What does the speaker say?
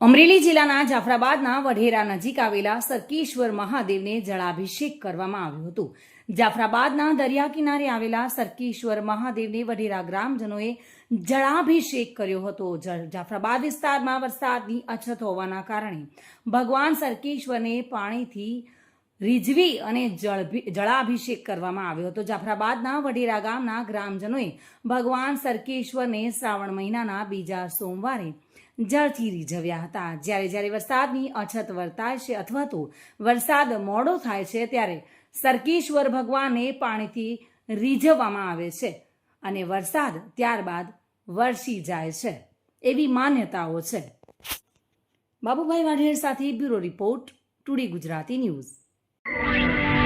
અમરેલી જિલ્લાના જાફરાબાદના વઢેરા નજીક આવેલા સરકેશ્વર મહાદેવને જળાભિષેક કરવામાં આવ્યો હતો. જાફરાબાદના દરિયા કિનારે આવેલા સરકેશ્વર મહાદેવને વઢેરા ગ્રામજનોએ જળાભિષેક કર્યો હતો. જાફરાબાદ વિસ્તારમાં વરસાદની અછત હોવાના કારણે ભગવાન સરકેશ્વરને પાણીથી રીઝવી અને જળભી- જળાભિષેક કરવામાં આવ્યો હતો. જાફરાબાદના વઢેરા ગામના ગ્રામજનોએ ભગવાન સરકેશ્વરને શ્રાવણ મહિનાના બીજા સોમવારે જળથી રીઝવ્યા હતા. જ્યારે જ્યારે વરસાદની અછત વર્તાય છે અથવા તો વરસાદ મોડો થાય છે, ત્યારે સરકેશ્વર ભગવાનને પાણીથી રીઝવવામાં આવે છે અને વરસાદ ત્યારબાદ વરસી જાય છે. એવી માન્યતાઓ છે. બાબુભાઈ વાઢેર સાથે bureau report, today Gujarati news. Thank you.